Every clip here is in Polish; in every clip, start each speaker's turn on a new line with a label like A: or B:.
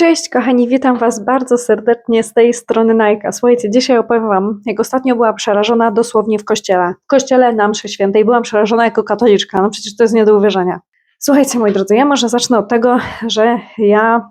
A: Cześć kochani, witam Was bardzo serdecznie z tej strony Najka. Słuchajcie, dzisiaj opowiem Wam, jak ostatnio byłam przerażona dosłownie w kościele. W kościele na mszy świętej byłam przerażona jako katoliczka, no przecież to jest nie do uwierzenia. Słuchajcie moi drodzy, ja może zacznę od tego, że ja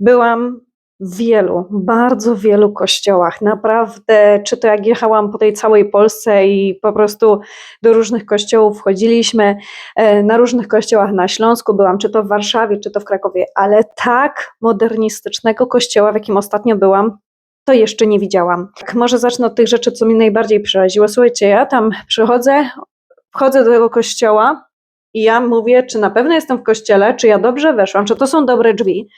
A: byłam wielu, bardzo wielu kościołach. Naprawdę, czy to jak jechałam po tej całej Polsce i po prostu do różnych kościołów wchodziliśmy, e, na różnych kościołach na Śląsku byłam, czy to w Warszawie, czy to w Krakowie, ale tak modernistycznego kościoła, w jakim ostatnio byłam, to jeszcze nie widziałam. Tak, może zacznę od tych rzeczy, co mnie najbardziej przeraziło. Słuchajcie, ja tam przychodzę, wchodzę do tego kościoła i ja mówię, czy na pewno jestem w kościele, czy ja dobrze weszłam, czy to są dobre drzwi.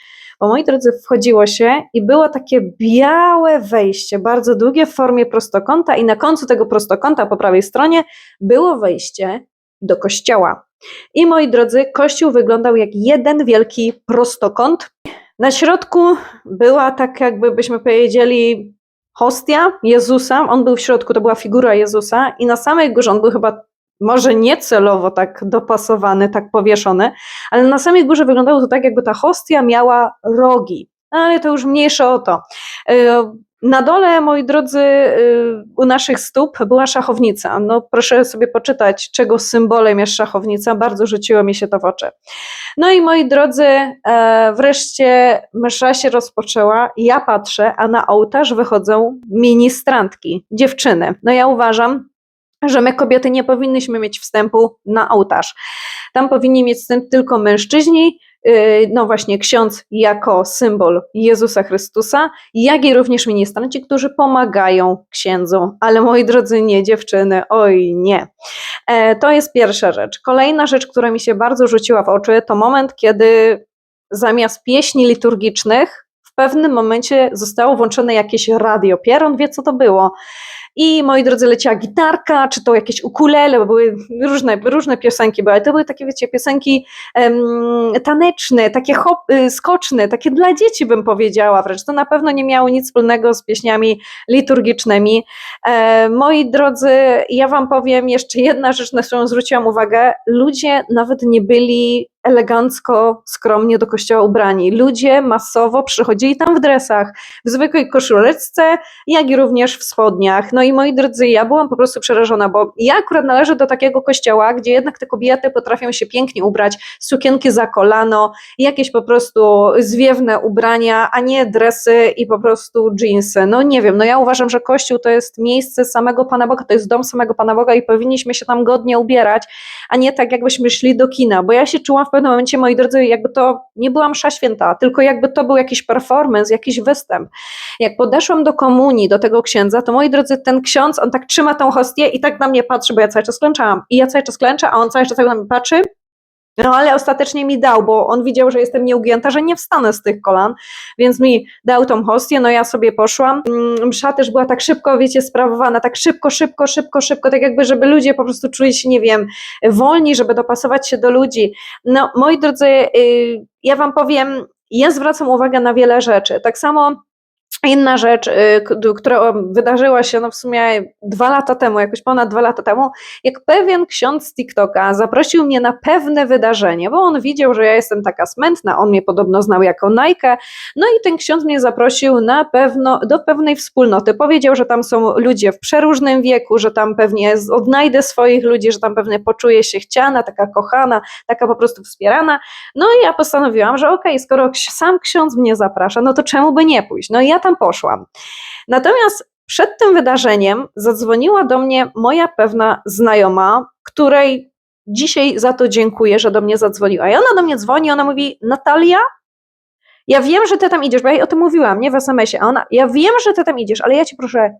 A: Bo moi drodzy, wchodziło się i było takie białe wejście, bardzo długie w formie prostokąta, i na końcu tego prostokąta po prawej stronie było wejście do kościoła. I moi drodzy, kościół wyglądał jak jeden wielki prostokąt. Na środku była tak, jakby byśmy powiedzieli, hostia Jezusa. On był w środku, to była figura Jezusa, i na samej górze on był chyba może niecelowo tak dopasowany, tak powieszony, ale na samej górze wyglądało to tak, jakby ta hostia miała rogi. No, ale to już mniejsze o to. E, na dole, moi drodzy, e, u naszych stóp była szachownica. No, proszę sobie poczytać, czego symbolem jest szachownica. Bardzo rzuciło mi się to w oczy. No i moi drodzy, e, wreszcie msza się rozpoczęła. Ja patrzę, a na ołtarz wychodzą ministrantki, dziewczyny. No ja uważam, że my kobiety nie powinnyśmy mieć wstępu na ołtarz. Tam powinni mieć wstęp tylko mężczyźni, yy, no właśnie ksiądz jako symbol Jezusa Chrystusa, jak i również ministranci, którzy pomagają księdzu. Ale moi drodzy, nie dziewczyny, oj nie. E, to jest pierwsza rzecz. Kolejna rzecz, która mi się bardzo rzuciła w oczy, to moment, kiedy zamiast pieśni liturgicznych w pewnym momencie zostało włączone jakieś radio. Pieron wie, co to było. I moi drodzy, leciała gitarka, czy to jakieś ukulele, bo były różne, różne piosenki, były, ale to były takie, wiecie, piosenki um, taneczne, takie hop, y, skoczne, takie dla dzieci bym powiedziała wręcz. To na pewno nie miało nic wspólnego z pieśniami liturgicznymi. E, moi drodzy, ja wam powiem jeszcze jedna rzecz, na którą zwróciłam uwagę. Ludzie nawet nie byli elegancko, skromnie do kościoła ubrani. Ludzie masowo przychodzili tam w dresach, w zwykłej koszuleczce, jak i również w spodniach. No i moi drodzy, ja byłam po prostu przerażona, bo ja akurat należę do takiego kościoła, gdzie jednak te kobiety potrafią się pięknie ubrać, sukienki za kolano, jakieś po prostu zwiewne ubrania, a nie dresy i po prostu dżinsy. No nie wiem, no ja uważam, że kościół to jest miejsce samego Pana Boga, to jest dom samego Pana Boga i powinniśmy się tam godnie ubierać, a nie tak jakbyśmy szli do kina, bo ja się czułam w pewnym momencie, moi drodzy, jakby to nie była msza święta, tylko jakby to był jakiś performance, jakiś występ. Jak podeszłam do komunii, do tego księdza, to moi drodzy, ten ksiądz, on tak trzyma tą hostię i tak na mnie patrzy, bo ja cały czas klęczałam. I ja cały czas klęczę, a on cały czas tak na mnie patrzy, no ale ostatecznie mi dał, bo on widział, że jestem nieugięta, że nie wstanę z tych kolan, więc mi dał tą hostię, no ja sobie poszłam. Mm, Msza też była tak szybko, wiecie, sprawowana, tak szybko, szybko, szybko, szybko, tak jakby, żeby ludzie po prostu czuli się, nie wiem, wolni, żeby dopasować się do ludzi. No, moi drodzy, yy, ja wam powiem, ja zwracam uwagę na wiele rzeczy. Tak samo Inna rzecz, y, która wydarzyła się no w sumie dwa lata temu, jakoś ponad dwa lata temu, jak pewien ksiądz z TikToka zaprosił mnie na pewne wydarzenie, bo on widział, że ja jestem taka smętna, on mnie podobno znał jako Nike, no i ten ksiądz mnie zaprosił na pewno do pewnej wspólnoty. Powiedział, że tam są ludzie w przeróżnym wieku, że tam pewnie odnajdę swoich ludzi, że tam pewnie poczuję się chciana, taka kochana, taka po prostu wspierana. No i ja postanowiłam, że okej, okay, skoro sam ksiądz mnie zaprasza, no to czemu by nie pójść? No i ja tam poszłam. Natomiast przed tym wydarzeniem zadzwoniła do mnie moja pewna znajoma, której dzisiaj za to dziękuję, że do mnie zadzwoniła. I ona do mnie dzwoni, ona mówi: Natalia, ja wiem, że ty tam idziesz, bo ja jej o tym mówiłam, nie w SMS-ie. A ona, ja wiem, że ty tam idziesz, ale ja ci proszę,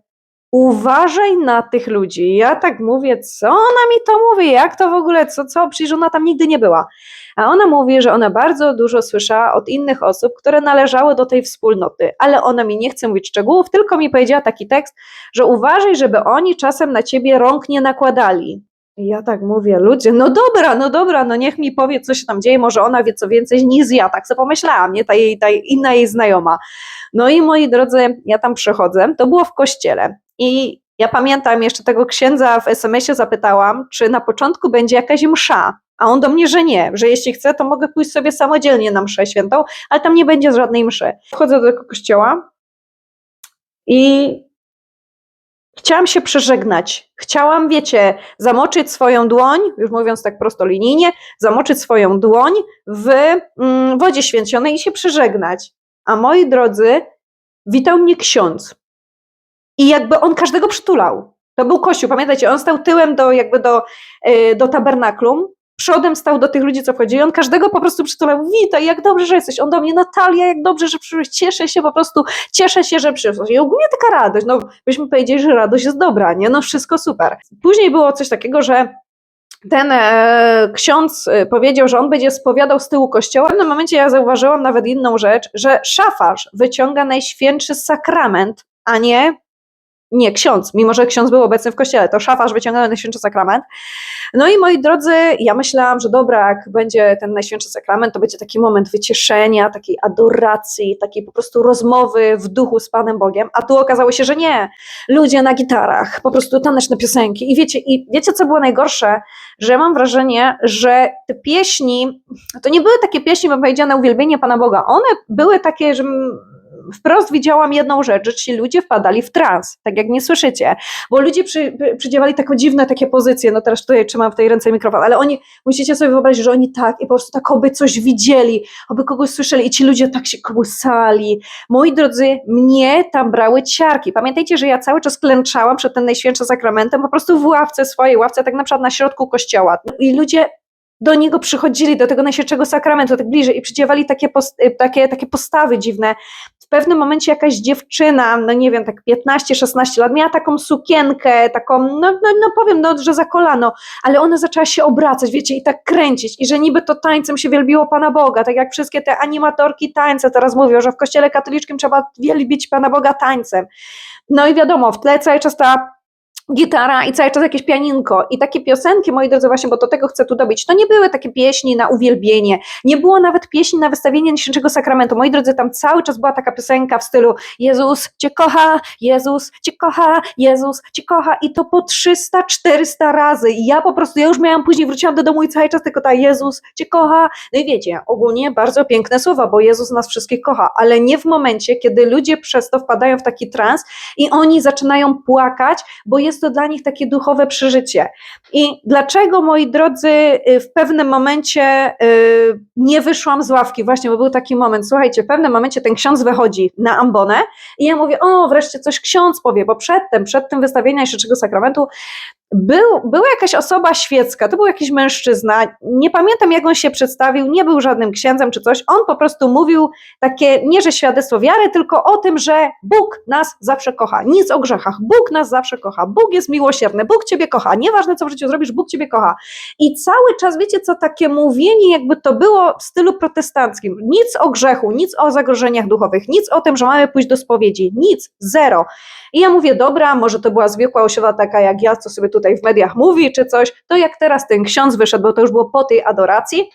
A: uważaj na tych ludzi. Ja tak mówię, co ona mi to mówi, jak to w ogóle, co, co, przecież ona tam nigdy nie była. A ona mówi, że ona bardzo dużo słyszała od innych osób, które należały do tej wspólnoty, ale ona mi nie chce mówić szczegółów, tylko mi powiedziała taki tekst, że uważaj, żeby oni czasem na ciebie rąk nie nakładali. I ja tak mówię, ludzie, no dobra, no dobra, no niech mi powie, co się tam dzieje, może ona wie co więcej niż ja, tak sobie pomyślałam, nie, ta, jej, ta inna jej znajoma. No i moi drodzy, ja tam przychodzę, to było w kościele i ja pamiętam jeszcze tego księdza w SMS-ie zapytałam, czy na początku będzie jakaś msza. A on do mnie, że nie, że jeśli chcę, to mogę pójść sobie samodzielnie na mszę świętą, ale tam nie będzie żadnej mszy. Wchodzę do tego kościoła i chciałam się przeżegnać. Chciałam, wiecie, zamoczyć swoją dłoń, już mówiąc tak prostolinijnie, zamoczyć swoją dłoń w mm, wodzie święconej i się przeżegnać. A moi drodzy, witał mnie ksiądz. I jakby on każdego przytulał. To był kościół, pamiętajcie, on stał tyłem do, jakby do, yy, do tabernaklum, przodem stał do tych ludzi, co wchodzili. On każdego po prostu przytulał. Witaj, jak dobrze, że jesteś. On do mnie, Natalia, jak dobrze, że przyszłeś. Cieszę się po prostu, cieszę się, że przyszłeś. I ogólnie taka radość. No, byśmy powiedzieli, że radość jest dobra, nie? No, wszystko super. Później było coś takiego, że ten e, ksiądz e, powiedział, że on będzie spowiadał z tyłu kościoła. W pewnym momencie ja zauważyłam nawet inną rzecz, że szafarz wyciąga najświętszy sakrament, a nie nie ksiądz, mimo że ksiądz był obecny w kościele, to szafarz wyciągał Najświętszy Sakrament. No i moi drodzy, ja myślałam, że dobra, jak będzie ten Najświętszy Sakrament, to będzie taki moment wycieszenia, takiej adoracji, takiej po prostu rozmowy w duchu z Panem Bogiem, a tu okazało się, że nie. Ludzie na gitarach, po prostu taneczne piosenki i wiecie, i wiecie co było najgorsze? Że mam wrażenie, że te pieśni, to nie były takie pieśni, bym powiedziała, na uwielbienie Pana Boga, one były takie, że wprost widziałam jedną rzecz, że ci ludzie wpadali w trans, tak jak nie słyszycie, bo ludzie przy, przydziewali takie dziwne takie pozycje, no teraz tutaj trzymam w tej ręce mikrofon, ale oni, musicie sobie wyobrazić, że oni tak i po prostu tak oby coś widzieli, oby kogoś słyszeli i ci ludzie tak się kołysali. Moi drodzy, mnie tam brały ciarki. Pamiętajcie, że ja cały czas klęczałam przed tym Najświętszym Sakramentem, po prostu w ławce swojej, ławce tak na przykład na środku kościoła i ludzie do niego przychodzili, do tego najświętszego sakramentu, tak bliżej i przydziewali takie, post, takie, takie postawy dziwne pewnym momencie jakaś dziewczyna, no nie wiem, tak 15-16 lat, miała taką sukienkę, taką, no, no, no powiem, no, że za kolano, ale ona zaczęła się obracać, wiecie, i tak kręcić, i że niby to tańcem się wielbiło Pana Boga, tak jak wszystkie te animatorki tańce teraz mówią, że w kościele katolickim trzeba wielbić Pana Boga tańcem. No i wiadomo, w tle cały czas ta gitara i cały czas jakieś pianinko. I takie piosenki, moi drodzy, właśnie, bo do tego chcę tu dobić, to nie były takie pieśni na uwielbienie, nie było nawet pieśni na wystawienie Najświętszego Sakramentu. Moi drodzy, tam cały czas była taka piosenka w stylu Jezus Cię kocha, Jezus Cię kocha, Jezus Cię kocha i to po 300-400 razy. I ja po prostu, ja już miałam, później wróciłam do domu i cały czas tylko ta Jezus Cię kocha. No i wiecie, ogólnie bardzo piękne słowa, bo Jezus nas wszystkich kocha, ale nie w momencie, kiedy ludzie przez to wpadają w taki trans i oni zaczynają płakać, bo jest jest to dla nich takie duchowe przeżycie. I dlaczego, moi drodzy, y, w pewnym momencie y, nie wyszłam z ławki, właśnie, bo był taki moment, słuchajcie, w pewnym momencie ten ksiądz wychodzi na ambonę i ja mówię, o, wreszcie coś ksiądz powie, bo przedtem, przed tym wystawieniem Najświętszego Sakramentu był, była jakaś osoba świecka, to był jakiś mężczyzna, nie pamiętam jak on się przedstawił, nie był żadnym księdzem czy coś, on po prostu mówił takie, nie że świadectwo wiary, tylko o tym, że Bóg nas zawsze kocha, nic o grzechach, Bóg nas zawsze kocha, Bóg jest miłosierny, Bóg Ciebie kocha, nieważne co w życiu zrobisz, Bóg Ciebie kocha. I cały czas, wiecie co, takie mówienie jakby to było w stylu protestanckim, nic o grzechu, nic o zagrożeniach duchowych, nic o tym, że mamy pójść do spowiedzi, nic, zero. I ja mówię, dobra, może to była zwykła osiada taka jak ja, co sobie tutaj w mediach mówi czy coś, to jak teraz ten ksiądz wyszedł, bo to już było po tej adoracji,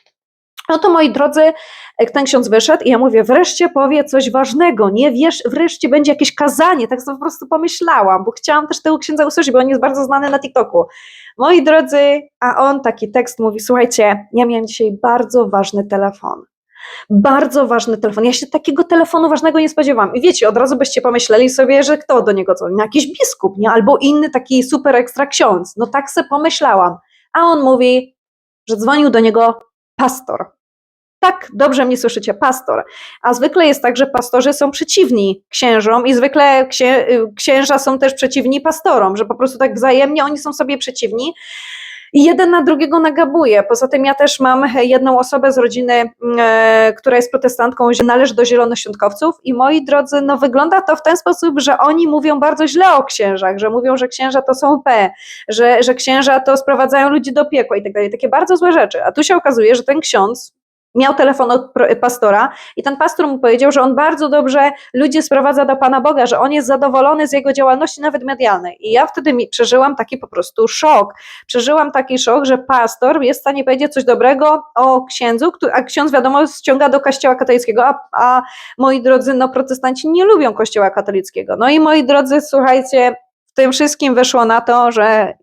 A: no to moi drodzy, jak ten ksiądz wyszedł i ja mówię, wreszcie powie coś ważnego, nie wiesz, wreszcie będzie jakieś kazanie, tak sobie po prostu pomyślałam, bo chciałam też tego księdza usłyszeć, bo on jest bardzo znany na TikToku. Moi drodzy, a on taki tekst mówi, słuchajcie, ja miałem dzisiaj bardzo ważny telefon. Bardzo ważny telefon. Ja się takiego telefonu ważnego nie spodziewałam. I wiecie, od razu byście pomyśleli sobie, że kto do niego dzwoni? No jakiś biskup, nie? Albo inny taki super ekstra ksiądz. No tak se pomyślałam. A on mówi, że dzwonił do niego pastor. Tak, dobrze mnie słyszycie, pastor. A zwykle jest tak, że pastorzy są przeciwni księżom i zwykle księ, księża są też przeciwni pastorom, że po prostu tak wzajemnie oni są sobie przeciwni i jeden na drugiego nagabuje. Poza tym ja też mam jedną osobę z rodziny, e, która jest protestantką, należy do zielonoświątkowców i moi drodzy, no wygląda to w ten sposób, że oni mówią bardzo źle o księżach, że mówią, że księża to są P, że, że księża to sprowadzają ludzi do piekła i tak dalej, takie bardzo złe rzeczy. A tu się okazuje, że ten ksiądz, miał telefon od pastora i ten pastor mu powiedział, że on bardzo dobrze ludzi sprowadza do Pana Boga, że on jest zadowolony z jego działalności nawet medialnej. I ja wtedy przeżyłam taki po prostu szok. Przeżyłam taki szok, że pastor jest w stanie powiedzieć coś dobrego o księdzu, a ksiądz wiadomo ściąga do kościoła katolickiego, a, a moi drodzy, no protestanci nie lubią kościoła katolickiego. No i moi drodzy, słuchajcie, w tym wszystkim wyszło na to, że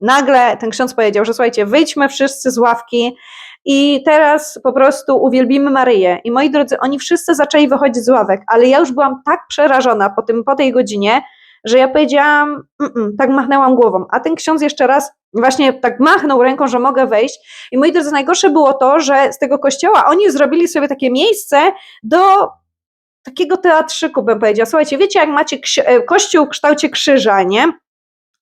A: nagle ten ksiądz powiedział, że słuchajcie, wyjdźmy wszyscy z ławki i teraz po prostu uwielbimy Maryję. I moi drodzy, oni wszyscy zaczęli wychodzić z ławek, ale ja już byłam tak przerażona po, tym, po tej godzinie, że ja powiedziałam, tak machnęłam głową. A ten ksiądz jeszcze raz właśnie tak machnął ręką, że mogę wejść. I moi drodzy, najgorsze było to, że z tego kościoła oni zrobili sobie takie miejsce do takiego teatrzyku, bym powiedziała. Słuchajcie, wiecie, jak macie e, kościół w kształcie krzyża, nie?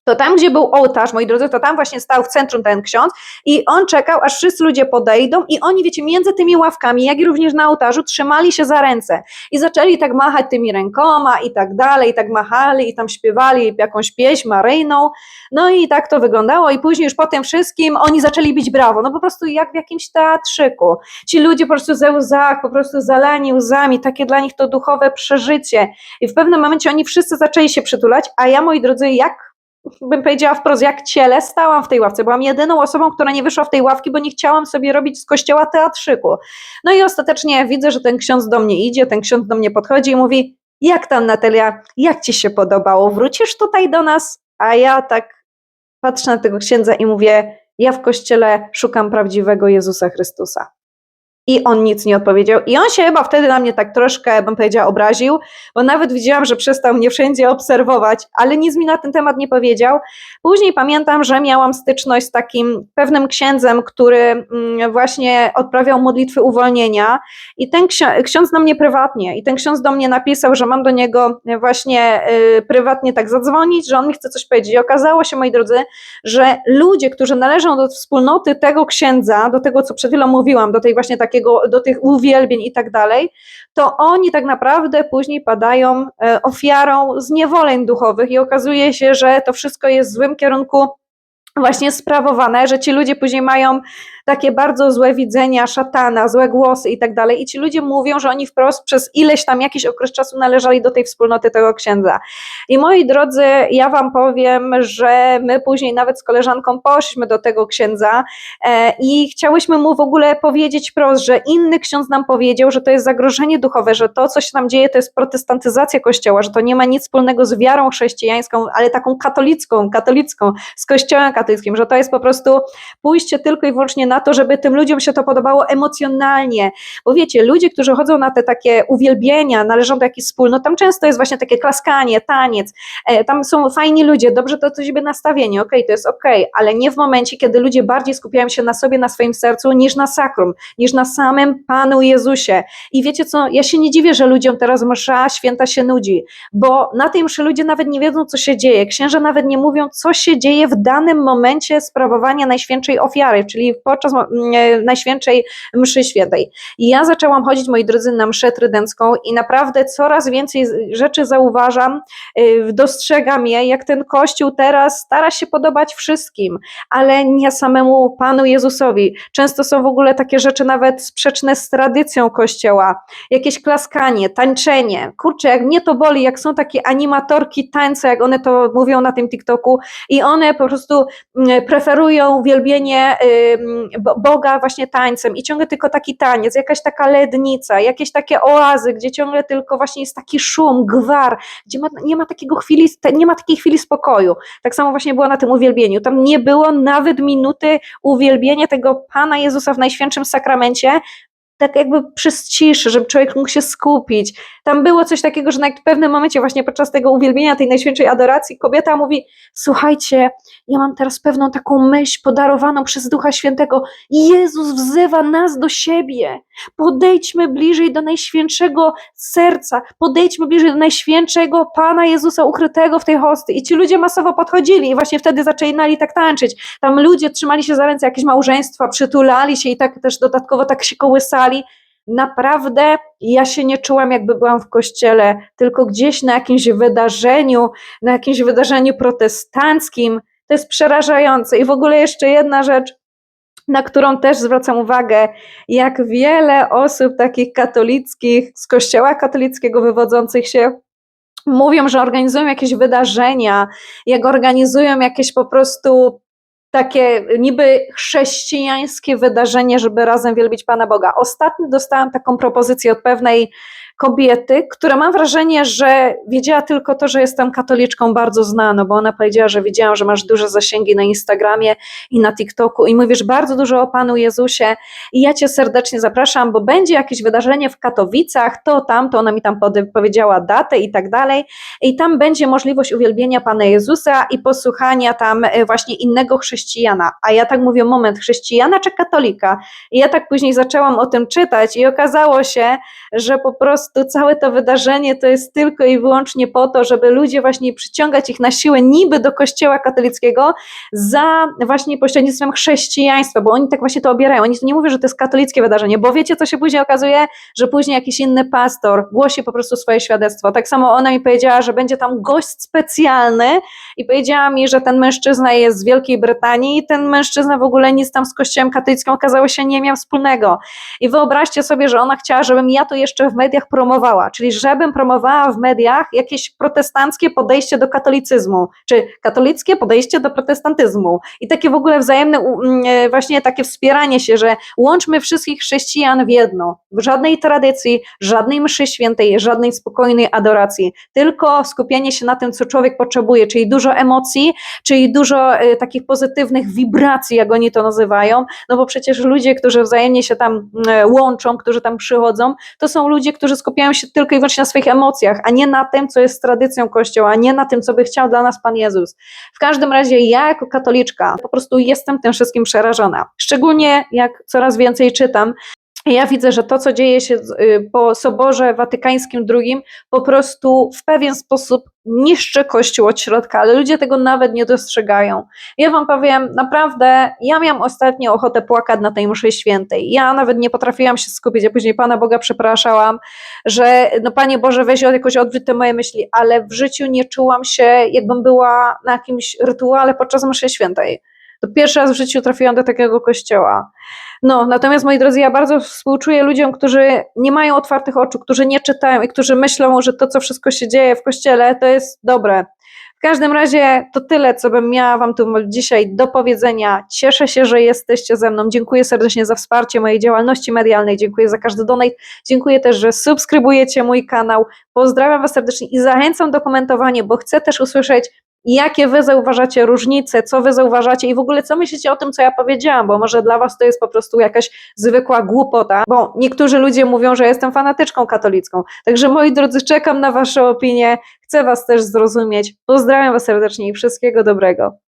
A: To tam, gdzie był ołtarz, moi drodzy, to tam właśnie stał w centrum ten ksiądz i on czekał, aż wszyscy ludzie podejdą i oni, wiecie, między tymi ławkami, jak i również na ołtarzu, trzymali się za ręce i zaczęli tak machać tymi rękoma i tak dalej, i tak machali i tam śpiewali jakąś pieśń maryjną, no i tak to wyglądało i później już po tym wszystkim oni zaczęli bić brawo, no po prostu jak w jakimś teatrzyku. Ci ludzie po prostu ze łzach, po prostu zalani łzami, takie dla nich to duchowe przeżycie. I w pewnym momencie oni wszyscy zaczęli się przytulać, a ja, moi drodzy, jak bym powiedziała wprost, jak ciele, stałam w tej ławce. Byłam jedyną osobą, która nie wyszła w tej ławki, bo nie chciałam sobie robić z kościoła teatrzyku. No i ostatecznie widzę, że ten ksiądz do mnie idzie, ten ksiądz do mnie podchodzi i mówi: Jak tam, Natalia, jak ci się podobało? Wrócisz tutaj do nas? A ja tak patrzę na tego księdza i mówię: Ja w kościele szukam prawdziwego Jezusa Chrystusa i on nic nie odpowiedział. I on się chyba wtedy na mnie tak troszkę, bym powiedziała, obraził, bo nawet widziałam, że przestał mnie wszędzie obserwować, ale nic mi na ten temat nie powiedział. Później pamiętam, że miałam styczność z takim pewnym księdzem, który mm, właśnie odprawiał modlitwy uwolnienia i ten ksiądz na mnie prywatnie, i ten ksiądz do mnie napisał, że mam do niego właśnie y, prywatnie tak zadzwonić, że on mi chce coś powiedzieć. I okazało się, moi drodzy, że ludzie, którzy należą do wspólnoty tego księdza, do tego, co przed chwilą mówiłam, do tej właśnie takiej takiego, do tych uwielbień i tak dalej, to oni tak naprawdę później padają e, ofiarą zniewoleń duchowych i okazuje się, że to wszystko jest w złym kierunku właśnie sprawowane, że ci ludzie później mają takie bardzo złe widzenia szatana, złe głosy i tak dalej. I ci ludzie mówią, że oni wprost przez ileś tam jakiś okres czasu należeli do tej wspólnoty tego księdza. I moi drodzy, ja wam powiem, że my później nawet z koleżanką poszliśmy do tego księdza e, i chciałyśmy mu w ogóle powiedzieć wprost, że inny ksiądz nam powiedział, że to jest zagrożenie duchowe, że to, co się tam dzieje, to jest protestantyzacja kościoła, że to nie ma nic wspólnego z wiarą chrześcijańską, ale taką katolicką, katolicką, z kościołem katolickim, że to jest po prostu pójście tylko i wyłącznie na to, żeby tym ludziom się to podobało emocjonalnie. Bo wiecie, ludzie, którzy chodzą na te takie uwielbienia, należą do jakichś wspólnot, tam często jest właśnie takie klaskanie, taniec, e, tam są fajni ludzie, dobrze to do siebie nastawienie, okej, okay, to jest okej, okay, ale nie w momencie, kiedy ludzie bardziej skupiają się na sobie, na swoim sercu, niż na sakrum, niż na samym Panu Jezusie. I wiecie co, ja się nie dziwię, że ludziom teraz msza święta się nudzi, bo na tej mszy ludzie nawet nie wiedzą, co się dzieje. Księża nawet nie mówią, co się dzieje w danym momencie sprawowania Najświętszej Ofiary, czyli podczas e, Najświętszej Mszy Świętej. I ja zaczęłam chodzić, moi drodzy, na mszę trydencką i naprawdę coraz więcej rzeczy zauważam, e, dostrzegam je, jak ten Kościół teraz stara się podobać wszystkim, ale nie samemu Panu Jezusowi. Często są w ogóle takie rzeczy nawet sprzeczne z tradycją Kościoła. Jakieś klaskanie, tańczenie. Kurczę, jak mnie to boli, jak są takie animatorki tańca, jak one to mówią na tym TikToku i one po prostu preferują uwielbienie Boga właśnie tańcem i ciągle tylko taki taniec, jakaś taka lednica, jakieś takie oazy, gdzie ciągle tylko właśnie jest taki szum, gwar, gdzie ma, nie, ma takiego chwili, nie ma takiej chwili spokoju. Tak samo właśnie było na tym uwielbieniu. Tam nie było nawet minuty uwielbienia tego Pana Jezusa w Najświętszym Sakramencie, tak jakby przez ciszę, żeby człowiek mógł się skupić. Tam było coś takiego, że na pewnym momencie właśnie podczas tego uwielbienia, tej najświętszej adoracji kobieta mówi, słuchajcie, ja mam teraz pewną taką myśl podarowaną przez Ducha Świętego. Jezus wzywa nas do siebie. Podejdźmy bliżej do najświętszego serca, podejdźmy bliżej do najświętszego Pana Jezusa ukrytego w tej hosty. I ci ludzie masowo podchodzili i właśnie wtedy zaczynali tak tańczyć. Tam ludzie trzymali się za ręce, jakieś małżeństwa, przytulali się i tak też dodatkowo tak się kołysali. Naprawdę ja się nie czułam, jakby byłam w kościele, tylko gdzieś na jakimś wydarzeniu, na jakimś wydarzeniu protestanckim. To jest przerażające. I w ogóle jeszcze jedna rzecz, na którą też zwracam uwagę, jak wiele osób takich katolickich, z kościoła katolickiego wywodzących się, mówią, że organizują jakieś wydarzenia, jak organizują jakieś po prostu takie niby chrześcijańskie wydarzenie, żeby razem wielbić Pana Boga. Ostatnio dostałam taką propozycję od pewnej kobiety, która mam wrażenie, że wiedziała tylko to, że jestem katoliczką bardzo znaną, bo ona powiedziała, że wiedziałam, że masz duże zasięgi na Instagramie i na TikToku i mówisz bardzo dużo o Panu Jezusie i ja Cię serdecznie zapraszam, bo będzie jakieś wydarzenie w Katowicach, to tam, to ona mi tam powiedziała datę i tak dalej i tam będzie możliwość uwielbienia Pana Jezusa i posłuchania tam e, właśnie innego chrześcijana, a ja tak mówię, moment, chrześcijana czy katolika? I ja tak później zaczęłam o tym czytać i okazało się, że po prostu całe to wydarzenie to jest tylko i wyłącznie po to, żeby ludzie właśnie przyciągać ich na siłę niby do kościoła katolickiego za właśnie pośrednictwem chrześcijaństwa, bo oni tak właśnie to obierają. Oni tu nie mówią, że to jest katolickie wydarzenie, bo wiecie, co się później okazuje? Że później jakiś inny pastor głosi po prostu swoje świadectwo. Tak samo ona mi powiedziała, że będzie tam gość specjalny i powiedziała mi, że ten mężczyzna jest z Wielkiej Brytanii i ten mężczyzna w ogóle nic tam z kościołem katolickim okazało się nie miał wspólnego. I wyobraźcie sobie, że ona chciała, żebym ja to jeszcze w mediach promowała, czyli żebym promowała w mediach jakieś protestanckie podejście do katolicyzmu, czy katolickie podejście do protestantyzmu. I takie w ogóle wzajemne mm, e, właśnie takie wspieranie się, że łączmy wszystkich chrześcijan w jedno. W żadnej tradycji, żadnej mszy świętej, żadnej spokojnej adoracji, tylko skupienie się na tym, co człowiek potrzebuje, czyli dużo emocji, czyli dużo e, takich pozytywnych wibracji, jak oni to nazywają, no bo przecież ludzie, którzy wzajemnie się tam e, łączą, którzy tam przychodzą, to są ludzie, którzy skupiają się tylko i wyłącznie na swoich emocjach, a nie na tym, co jest tradycją Kościoła, a nie na tym, co by chciał dla nas Pan Jezus. W każdym razie ja jako katoliczka po prostu jestem tym wszystkim przerażona. Szczególnie jak coraz więcej czytam, ja widzę, że to, co dzieje się y, po Soborze Watykańskim II, po prostu w pewien sposób niszczy Kościół od środka, ale ludzie tego nawet nie dostrzegają. Ja wam powiem, naprawdę, ja miałam ostatnio ochotę płakać na tej mszy świętej. Ja nawet nie potrafiłam się skupić, a później Pana Boga przepraszałam, że no Panie Boże, weź jakoś odwróć te moje myśli, ale w życiu nie czułam się, jakbym była na jakimś rytuale podczas mszy świętej. To pierwszy raz w życiu trafiłam do takiego kościoła. No, natomiast moi drodzy, ja bardzo współczuję ludziom, którzy nie mają otwartych oczu, którzy nie czytają i którzy myślą, że to, co wszystko się dzieje w kościele, to jest dobre. W każdym razie to tyle, co bym miała Wam tu dzisiaj do powiedzenia. Cieszę się, że jesteście ze mną. Dziękuję serdecznie za wsparcie mojej działalności medialnej. Dziękuję za każdy donate. Dziękuję też, że subskrybujecie mój kanał. Pozdrawiam Was serdecznie i zachęcam do komentowania, bo chcę też usłyszeć, jakie Wy zauważacie różnice, co Wy zauważacie i w ogóle co myślicie o tym, co ja powiedziałam, bo może dla Was to jest po prostu jakaś zwykła głupota, bo niektórzy ludzie mówią, że jestem fanatyczką katolicką. Także moi drodzy, czekam na Wasze opinie, chcę Was też zrozumieć. Pozdrawiam Was serdecznie i wszystkiego dobrego.